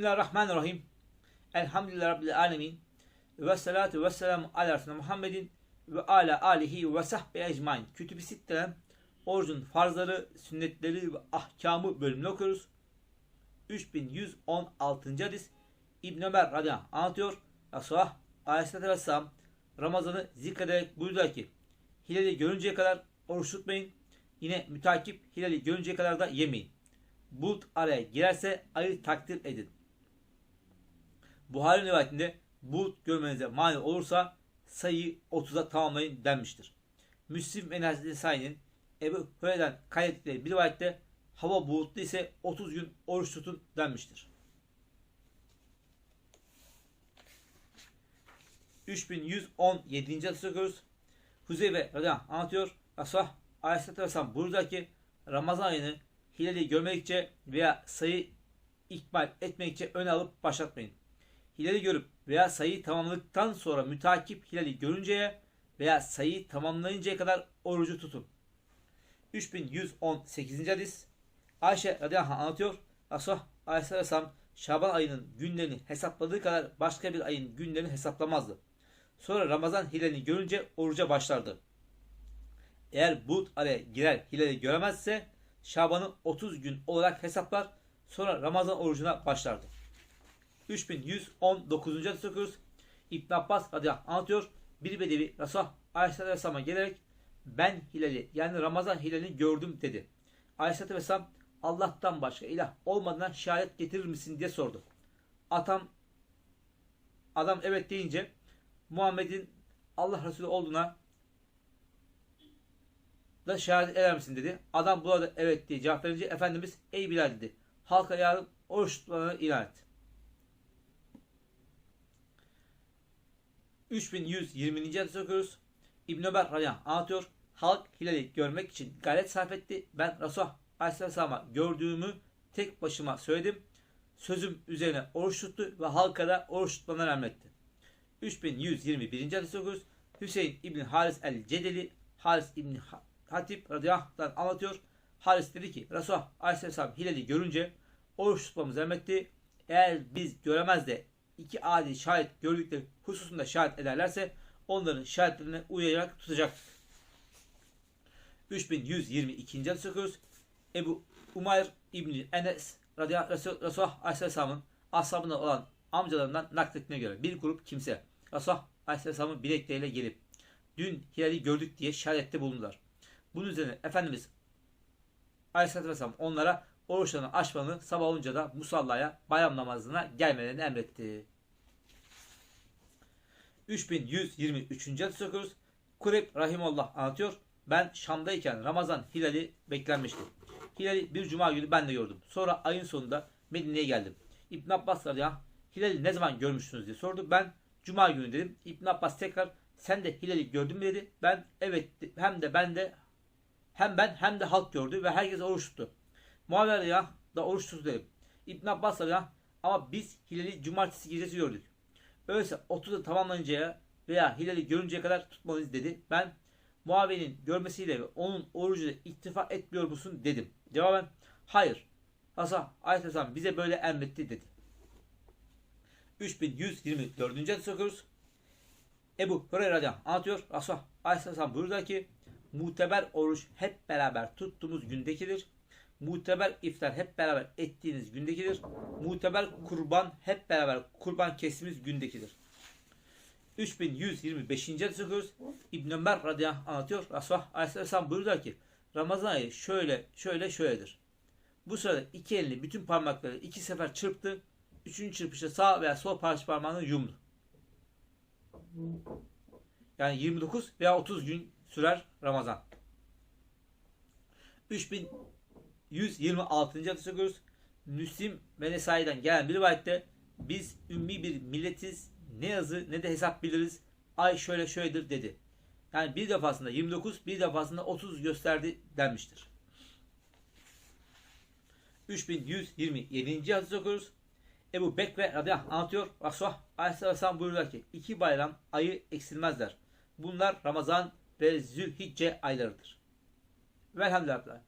Bismillahirrahmanirrahim. Elhamdülillah Rabbil alemin. Ve salatu ve selamu ala Resulü Muhammedin ve ala alihi ve sahbihi ecmain. Kütüb-i Sitte'den orucun farzları, sünnetleri ve ahkamı bölümünü okuyoruz. 3116. hadis İbn Ömer radıyallahu anlatıyor. Resulullah aleyhissalatü vesselam Ramazan'ı zikrederek buyurdu ki hilali görünceye kadar oruç tutmayın. Yine mütakip hilali görünceye kadar da yemeyin. Bulut araya girerse ayı takdir edin. Buhari rivayetinde bulut görmenize mani olursa sayıyı 30'a tamamlayın denmiştir. Müslim ve Nesai'nin Ebu Hureyre'den kaydettikleri bir rivayette hava bulutlu ise 30 gün oruç tutun denmiştir. 3117. hadis okuyoruz. Huzeyfe radıyallahu anh anlatıyor. Resulullah aleyhissalatü vesselam burada ki Ramazan ayını hilali görmedikçe veya sayı ikmal etmedikçe öne alıp başlatmayın. Hilali görüp veya sayıyı tamamladıktan sonra mütakip hilali görünceye veya sayıyı tamamlayıncaya kadar orucu tutun. 3118. hadis Ayşe radıyallahu anh anlatıyor. Resulullah aleyhisselatü vesselam Şaban ayının günlerini hesapladığı kadar başka bir ayın günlerini hesaplamazdı. Sonra Ramazan hilalini görünce oruca başlardı. Eğer bulut araya girer hilali göremezse Şaban'ı 30 gün olarak hesaplar sonra Ramazan orucuna başlardı. 3119. hadis okuyoruz. İbn Abbas radıyallahu anlatıyor. Bir bedevi Resulullah Aleyhisselatü Vesselam'a gelerek ben hilali yani Ramazan hilalini gördüm dedi. Aleyhisselatü Vesselam Allah'tan başka ilah olmadığına şehadet getirir misin diye sordu. Atam adam evet deyince Muhammed'in Allah Resulü olduğuna da şehadet eder misin dedi. Adam buna da evet diye cevap verince Efendimiz ey Bilal dedi. Halka yarın oruç tutmalarını ilan et. 3120. hadis okuyoruz. İbn Ömer anh anlatıyor. Halk hilali görmek için gayret sarf etti. Ben Resulullah aleyhisselam'a gördüğümü tek başıma söyledim. Sözüm üzerine oruç tuttu ve halka da oruç tutmalarını emretti. 3121. hadis okuyoruz. Hüseyin İbn Haris el-Cedeli Haris İbn Hatip radıyallahu anlatıyor. Haris dedi ki Resulullah aleyhisselam hilali görünce oruç tutmamızı emretti. Eğer biz göremez de iki adi şahit gördükleri hususunda şahit ederlerse onların şahitlerine uyarak tutacak. 3122. hadis okuyoruz. Ebu Umayr İbni Enes Resulullah Aleyhisselam'ın ashabında olan amcalarından nakletine göre bir grup kimse Resulullah Aleyhisselam'ın bilekleriyle gelip dün hilali gördük diye şehadette bulundular. Bunun üzerine Efendimiz Aleyhisselatü onlara oruçlarını açmalarını sabah olunca da musallaya bayram namazına gelmelerini emretti. 3123. hadis okuyoruz. Kureyb Rahimallah anlatıyor. Ben Şam'dayken Ramazan hilali beklenmişti. Hilali bir cuma günü ben de gördüm. Sonra ayın sonunda Medine'ye geldim. İbn Abbas ya hilali ne zaman görmüşsünüz diye sordu. Ben cuma günü dedim. İbn Abbas tekrar sen de hilali gördün mü dedi. Ben evet hem de ben de hem ben hem de halk gördü ve herkes oruç tuttu. Muaviye ya da oruç tuttu dedim. İbn Abbas ya ama biz hilali cumartesi gecesi gördük. Öyleyse 30'u tamamlanıncaya veya hilali görünceye kadar tutmalıyız dedi. Ben Muaviye'nin görmesiyle ve onun orucuyla ittifak etmiyor musun dedim. Cevaben hayır. Hasan Aleyhisselam bize böyle emretti dedi. 3124. hadis okuyoruz. Ebu Hureyre radıyallahu anlatıyor. Resulullah Aleyhisselam buyurdu ki muteber oruç hep beraber tuttuğumuz gündekidir. Muteber iftar hep beraber ettiğiniz gündekidir. Muteber kurban hep beraber kurban kesimiz gündekidir. 3125. hadis. İbn Ömer radıyallahu anh anlatıyor. Resulullah aleyhisselam buyurdu ki Ramazan ayı şöyle şöyle şöyledir. Bu sırada iki elini bütün parmakları iki sefer çırptı. Üçüncü çırpışta sağ veya sol parmağını yumdu. Yani 29 veya 30 gün sürer Ramazan. 3126. hadis okuyoruz. Müslim ve Nesai'den gelen bir rivayette biz ümmi bir milletiz ne yazı ne de hesap biliriz. Ay şöyle şöyledir dedi. Yani bir defasında 29 bir defasında 30 gösterdi denmiştir. 3127. hadis okuruz. Ebu Bekre radıyallahu anh anlatıyor. Resulullah aleyhisselam buyuruyor ki iki bayram ayı eksilmezler. Bunlar Ramazan ve Zülhicce aylarıdır. Velhamdülillah.